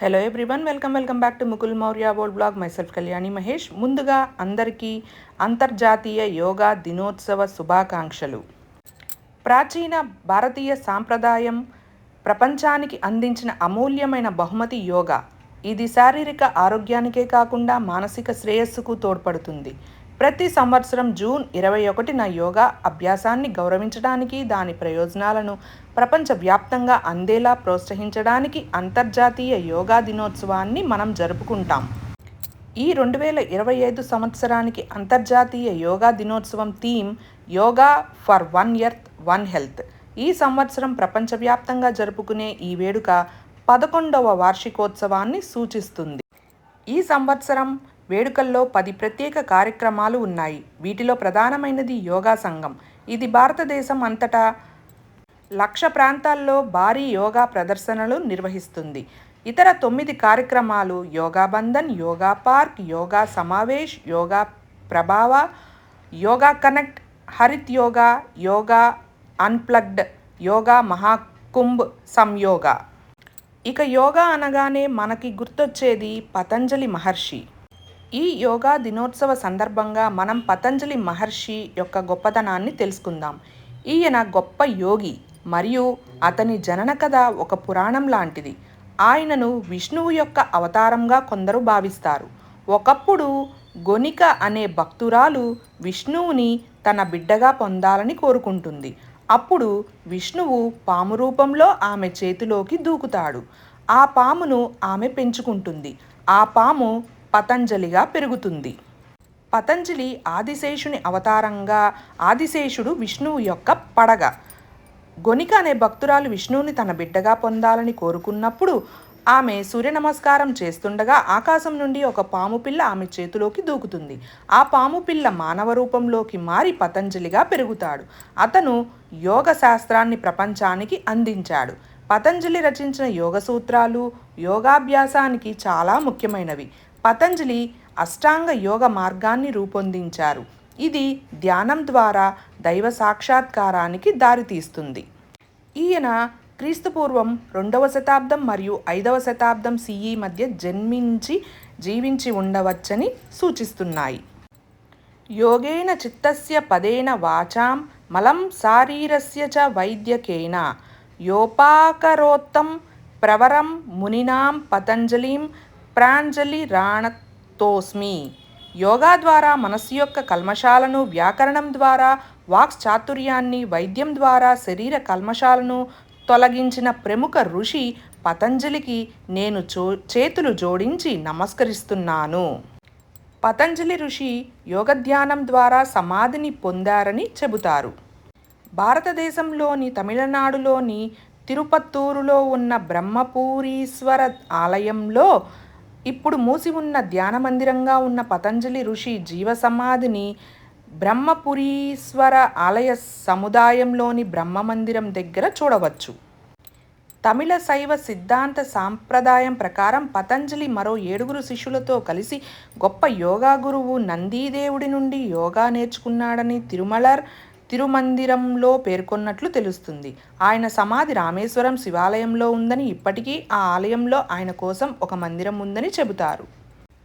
Hello everyone welcome welcome back to Mukul Maurya world blog myself Kalyani Mahesh ముందుగా అందరికీ అంతర్జాతీయ యోగా దినోత్సవ శుభాకాంక్షలు. ప్రాచీన భారతీయ సాంప్రదాయం ప్రపంచానికి అందించిన అమూల్యమైన బహుమతి యోగా. ఇది శారీరక ఆరోగ్యానికే కాకుండా మానసిక శ్రేయస్సుకు తోడ్పడుతుంది. ప్రతి సంవత్సరం జూన్ ఇరవై ఒకటిన యోగా అభ్యాసాన్ని గౌరవించడానికి దాని ప్రయోజనాలను ప్రపంచవ్యాప్తంగా అందేలా ప్రోత్సహించడానికి అంతర్జాతీయ యోగా దినోత్సవాన్ని మనం జరుపుకుంటాం. ఈ రెండు వేల ఇరవై ఐదు సంవత్సరానికి అంతర్జాతీయ యోగా దినోత్సవం theme yoga for one earth one health. ఈ సంవత్సరం ప్రపంచవ్యాప్తంగా జరుపుకునే ఈ వేడుక పదకొండవ వార్షికోత్సవాన్ని సూచిస్తుంది. ఈ సంవత్సరం వేడుకల్లో పది ప్రత్యేక కార్యక్రమాలు ఉన్నాయి. వీటిలో ప్రధానమైనది యోగా సంఘం. ఇది భారతదేశం అంతటా లక్ష ప్రాంతాల్లో భారీ యోగా ప్రదర్శనలు నిర్వహిస్తుంది. ఇతర తొమ్మిది కార్యక్రమాలు yoga Bandhan yoga park yoga Samavesh yoga Prabhav yoga connect Harit yoga yoga unplugged yoga Mahakumbh Samyoga. ఇక యోగా అనగానే మనకి గుర్తొచ్చేది పతంజలి మహర్షి. ఈ యోగా దినోత్సవ సందర్భంగా మనం పతంజలి మహర్షి యొక్క గొప్పతనాన్ని తెలుసుకుందాం. ఈయన గొప్ప యోగి మరియు అతని జనన కథ ఒక పురాణం లాంటిది. ఆయనను విష్ణువు యొక్క అవతారంగా కొందరు భావిస్తారు. ఒకప్పుడు గొనిక అనే భక్తురాలు విష్ణువుని తన బిడ్డగా పొందాలని కోరుకుంటుంది. అప్పుడు విష్ణువు పాము రూపంలో ఆమె చేతిలోకి దూకుతాడు. ఆ పామును ఆమె పెంచుకుంటుంది. ఆ పాము పతంజలిగా పెరుగుతుంది. పతంజలి ఆదిశేషుని అవతారంగా ఆదిశేషుడు విష్ణువు యొక్క పడగ. గొనిక అనే భక్తురాలు విష్ణువుని తన బిడ్డగా పొందాలని కోరుకున్నప్పుడు ఆమె సూర్య నమస్కారం చేస్తుండగా ఆకాశం నుండి ఒక పాము పిల్ల ఆమె చేతిలోకి దూకుతుంది. ఆ పాము పిల్ల మానవ రూపంలోకి మారి పతంజలిగా పెరుగుతాడు. అతను యోగ శాస్త్రాన్ని ప్రపంచానికి అందించాడు. పతంజలి రచించిన యోగ సూత్రాలు యోగాభ్యాసానికి చాలా ముఖ్యమైనవి. పతంజలి అష్టాంగ యోగ మార్గాన్ని రూపొందించారు. ఇది ధ్యానం ద్వారా దైవ సాక్షాత్కారానికి దారితీస్తుంది. ఈయన క్రీస్తుపూర్వం రెండవ శతాబ్దం మరియు ఐదవ శతాబ్దం సిఈ మధ్య జన్మించి జీవించి ఉండవచ్చని సూచిస్తున్నాయి. యోగేన చిత్తస్య పదేన వాచాం మలం శారీరస్య చ వైద్యకేన. యోపాకరోత్తం ప్రవరం మునినాం పతంజలిం ప్రాంజలి రాణతోస్మి. యోగా ద్వారా మనస్సు యొక్క కల్మషాలను వ్యాకరణం ద్వారా వాక్స్ చాతుర్యాన్ని వైద్యం ద్వారా శరీర కల్మషాలను తొలగించిన ప్రముఖ ఋషి పతంజలికి నేను చో చేతులు జోడించి నమస్కరిస్తున్నాను. పతంజలి ఋషి యోగధ్యానం ద్వారా సమాధిని పొందారని చెబుతారు. భారతదేశంలోని తమిళనాడులోని తిరుపత్తూరులో ఉన్న బ్రహ్మపూరీశ్వర ఆలయంలో ఇప్పుడు మూసి ఉన్న ధ్యాన మందిరంగా ఉన్న పతంజలి ఋషి జీవ సమాధిని బ్రహ్మపురీశ్వర ఆలయ సముదాయంలోని బ్రహ్మ మందిరం దగ్గర చూడవచ్చు. తమిళ శైవ సిద్ధాంత సాంప్రదాయం ప్రకారం పతంజలి మరో ఏడుగురు శిష్యులతో కలిసి గొప్ప యోగా గురువు నందీదేవుడి నుండి యోగా నేర్చుకున్నాడని తిరుమలర్ తిరుమందిరంలో పేర్కొన్నట్లు తెలుస్తుంది. ఆయన సమాధి రామేశ్వరం శివాలయంలో ఉందని ఇప్పటికీ ఆ ఆలయంలో ఆయన కోసం ఒక మందిరం ఉందని చెబుతారు.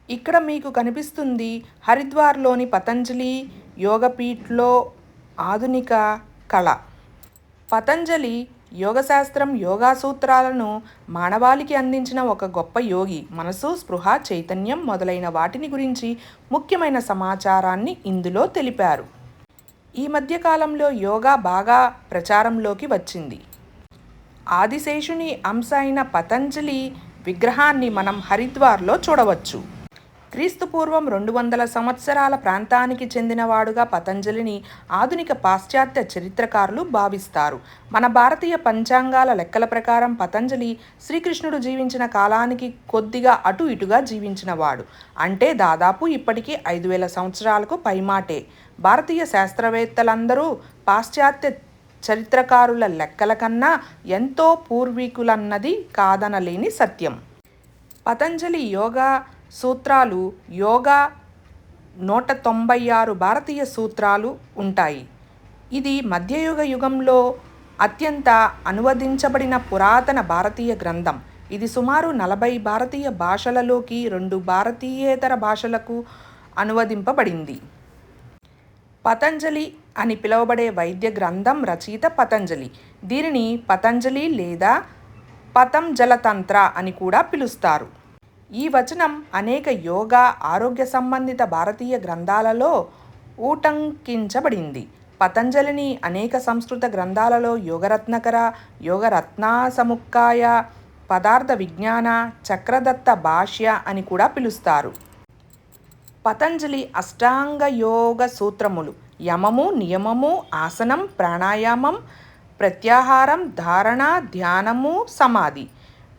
ఇక్కడ మీకు కనిపిస్తుంది హరిద్వార్లోని పతంజలి యోగపీఠ్లో ఆధునిక కళ. పతంజలి యోగశాస్త్రం యోగా సూత్రాలను మానవాళికి అందించిన ఒక గొప్ప యోగి. మనసు స్పృహ చైతన్యం మొదలైన వాటిని గురించి ముఖ్యమైన సమాచారాన్ని ఇందులో తెలిపారు. ఈ మధ్యకాలంలో యోగా బాగా ప్రచారంలోకి వచ్చింది. ఆదిశేషుని అంశ అయిన పతంజలి విగ్రహాన్ని మనం హరిద్వార్లో చూడవచ్చు. క్రీస్తుపూర్వం రెండు వందల సంవత్సరాల ప్రాంతానికి చెందినవాడుగా పతంజలిని ఆధునిక పాశ్చాత్య చరిత్రకారులు భావిస్తారు. మన భారతీయ పంచాంగాల లెక్కల ప్రకారం పతంజలి శ్రీకృష్ణుడు జీవించిన కాలానికి కొద్దిగా అటు ఇటుగా జీవించినవాడు. అంటే దాదాపు ఇప్పటికీ ఐదు వేల సంవత్సరాలకు పైమాటే. భారతీయ శాస్త్రవేత్తలందరూ పాశ్చాత్య చరిత్రకారుల లెక్కల కన్నా ఎంతో పూర్వీకులన్నది కాదనలేని సత్యం. పతంజలి యోగా సూత్రాలు యోగా నూట తొంభై ఆరు భారతీయ సూత్రాలు ఉంటాయి. ఇది మధ్యయుగ యుగంలో అత్యంత అనువదించబడిన పురాతన భారతీయ గ్రంథం. ఇది సుమారు నలభై భారతీయ భాషలలోకి రెండు భారతీయేతర భాషలకు అనువదింపబడింది. పతంజలి అని పిలువబడే వైద్య గ్రంథం రచయిత పతంజలి. దీనిని పతంజలి లేదా పతంజలతంత్ర అని కూడా పిలుస్తారు. ఈ వచనం అనేక యోగా ఆరోగ్య సంబంధిత భారతీయ గ్రంథాలలో ఊటంకించబడింది పతంజలిని అనేక సంస్కృత గ్రంథాలలో యోగరత్నకర యోగరత్నాసముక్కాయ పదార్థ విజ్ఞాన చక్రదత్త భాష్య అని కూడా పిలుస్తారు. పతంజలి అష్టాంగ యోగ సూత్రములు యమము నియమము ఆసనం ప్రాణాయామం ప్రత్యాహారం ధారణ ధ్యానము సమాధి.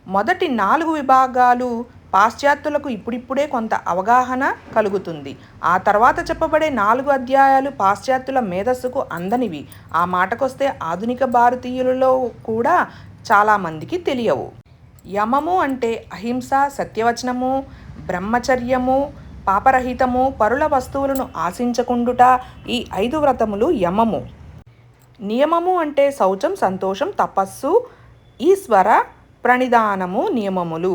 మొదటి నాలుగు విభాగాలు పాశ్చాత్యులకు ఇప్పుడిప్పుడే కొంత అవగాహన కలుగుతుంది. ఆ తర్వాత చెప్పబడే నాలుగు అధ్యాయాలు పాశ్చాత్యుల మేధస్సుకు అందనివి. ఆ మాటకొస్తే ఆధునిక భారతీయులలో కూడా చాలామందికి తెలియవు. యమము అంటే అహింస సత్యవచనము బ్రహ్మచర్యము పాపరహితము పరుల వస్తువులను ఆశించకుండుట ఈ ఐదు వ్రతములు యమము. నియమము అంటే శౌచం సంతోషం తపస్సు ఈశ్వర ప్రణిధానము నియమములు.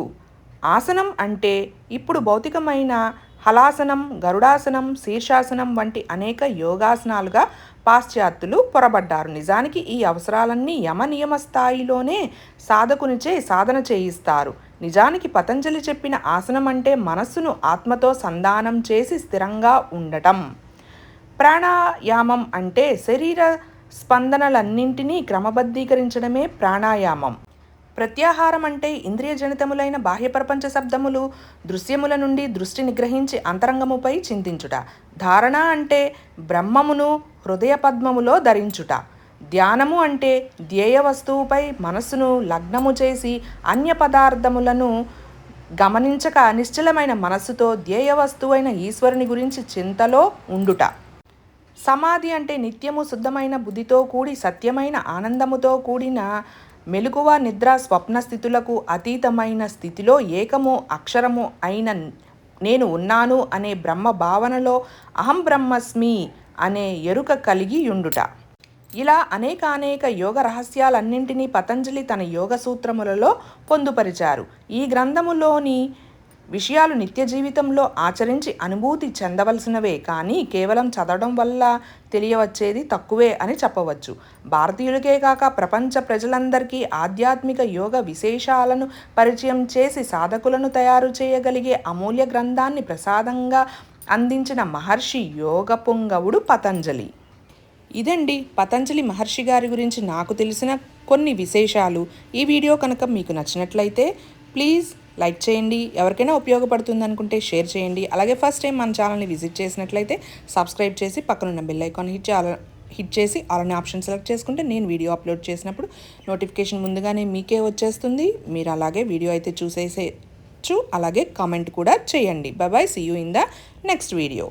ఆసనం అంటే ఇప్పుడు భౌతికమైన హలాసనం గరుడాసనం శీర్షాసనం వంటి అనేక యోగాసనాలుగా పాశ్చాత్యులు పొరబడ్డారు. నిజానికి ఈ అవసరాలన్నీ యమ నియమ స్థాయిలోనే సాధకునిచే సాధన చేయిస్తారు. నిజానికి పతంజలి చెప్పిన ఆసనం అంటే మనస్సును ఆత్మతో సంధానం చేసి స్థిరంగా ఉండటం. ప్రాణాయామం అంటే శరీర స్పందనలన్నింటినీ క్రమబద్ధీకరించడమే ప్రాణాయామం. ప్రత్యాహారం అంటే ఇంద్రియజనితములైన బాహ్య ప్రపంచ శబ్దములు దృశ్యముల నుండి దృష్టి నిగ్రహించి అంతరంగముపై చింతించుట. ధారణ అంటే బ్రహ్మమును హృదయ పద్మములో ధరించుట. ధ్యానము అంటే ధ్యేయ వస్తువుపై మనస్సును లగ్నము చేసి అన్య పదార్థములను గమనించక నిశ్చలమైన మనస్సుతో ధ్యేయ వస్తువైన ఈశ్వరుని గురించి చింతలో ఉండుట. సమాధి అంటే నిత్యము శుద్ధమైన బుద్ధితో కూడి సత్యమైన ఆనందముతో కూడిన మెలకువ నిద్ర స్వప్న స్థితులకు అతీతమైన స్థితిలో ఏకము అక్షరము అయిన నేను ఉన్నాను అనే బ్రహ్మ భావనలో అహం బ్రహ్మస్మి అనే ఎరుక కలిగి యుండుట. ఇలా అనేక అనేక యోగ రహస్యాలన్నింటినీ పతంజలి తన యోగ సూత్రములలో పొందుపరిచారు. ఈ గ్రంథములోని విషయాలు నిత్య జీవితంలో ఆచరించి అనుభూతి చెందవలసినవే కానీ కేవలం చదవడం వల్ల తెలియవచ్చేది తక్కువే అని చెప్పవచ్చు. భారతీయులకే కాక ప్రపంచ ప్రజలందరికీ ఆధ్యాత్మిక యోగ విశేషాలను పరిచయం చేసి సాధకులను తయారు చేయగలిగే అమూల్య గ్రంథాన్ని ప్రసాదంగా అందించిన మహర్షి యోగ పొంగవుడు పతంజలి. ఇదండి పతంజలి మహర్షి గారి గురించి నాకు తెలిసిన కొన్ని విశేషాలు. ఈ వీడియో కనుక మీకు నచ్చినట్లయితే ప్లీజ్ లైక్ చేయండి. ఎవరికైనా ఉపయోగపడుతుంది అనుకుంటే షేర్ చేయండి. అలాగే ఫస్ట్ టైం మన ఛానల్ని విజిట్ చేసినట్లయితే సబ్స్క్రైబ్ చేసి పక్కనున్న బెల్ ఐకాన్ హిట్ చేయాల హిట్ చేసి అలానే ఆప్షన్ సెలెక్ట్ చేసుకుంటే నేను వీడియో అప్లోడ్ చేసినప్పుడు నోటిఫికేషన్ ముందుగానే మీకే వచ్చేస్తుంది. మీరు అలాగే వీడియో అయితే చూసేసేచ్చు అలాగే కామెంట్ కూడా చేయండి. Bye see you in the next video